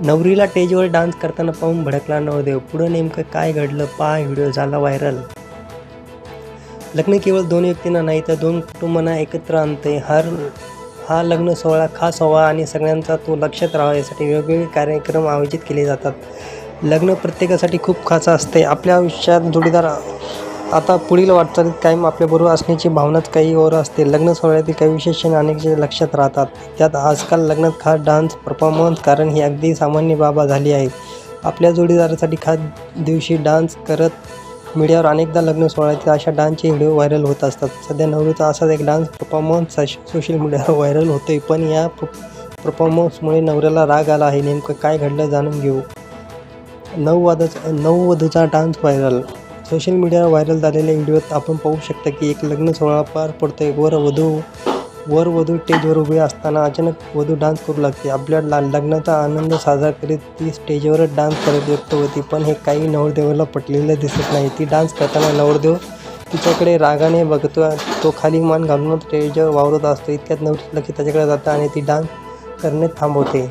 नवरीला स्टेजवर डान्स करताना पाहून भडकला नवदेव पुढं नेमकं काय घडलं? पहा व्हिडिओ झाला व्हायरल लग्न केवळ दोन व्यक्तींना नाही तर दोन कुटुंबांना एकत्र आणते हर हा लग्न सोहळा खास हवा आणि सगळ्यांचा तो लक्षात राहावा यासाठी वेगवेगळे कार्यक्रम आयोजित केले जातात. लग्न प्रत्येकासाठी खूप खास असते. आपल्या आयुष्यात जोडीदार आता पुढील वाटचालीत कायम आपल्याबरोबर असण्याची भावनाच काही और असते. लग्न सोहळ्यातील काही विशेष क्षण अनेक लक्षात राहतात. त्यात आजकाल लग्नात खास डान्स परफॉर्मन्स कारण ही अगदी सामान्य बाबा झाली आहे. आपल्या जोडीदारासाठी खास दिवशी डान्स करत मीडियावर अनेकदा लग्न सोहळ्यातील अशा डान्सचे व्हिडिओ व्हायरल होत असतात. सध्या नवरीचा असाच एक डान्स परफॉर्मन्स सोशल मीडियावर व्हायरल होतोय. पण या परफॉर्मन्समुळे नवऱ्याला राग आला आहे. नेमकं काय घडलं जाणून घेऊ. नववधूचा नववधूचा डान्स व्हायरल सोशल मीडियावर व्हायरल झालेल्या व्हिडिओत आपण पाहू शकता की एक लग्न सोहळा पार पडतोय. वर वधू वर वधू स्टेजवर उभे असताना अचानक वधू डान्स करू लागते. आपल्या ला लग्नाचा आनंद साजरा करीत ती स्टेजवरच डान्स करत व्यक्त होती पण हे काही नवरदेवाला पटलेलं दिसत नाही. ती डान्स करताना नवरदेव तिच्याकडे रागाने बघतो. तो खाली मान घालून स्टेजवर वावरत असतो. इतक्यात नवरी की त्याच्याकडे जातं आणि ती डान्स करणे थांबवते.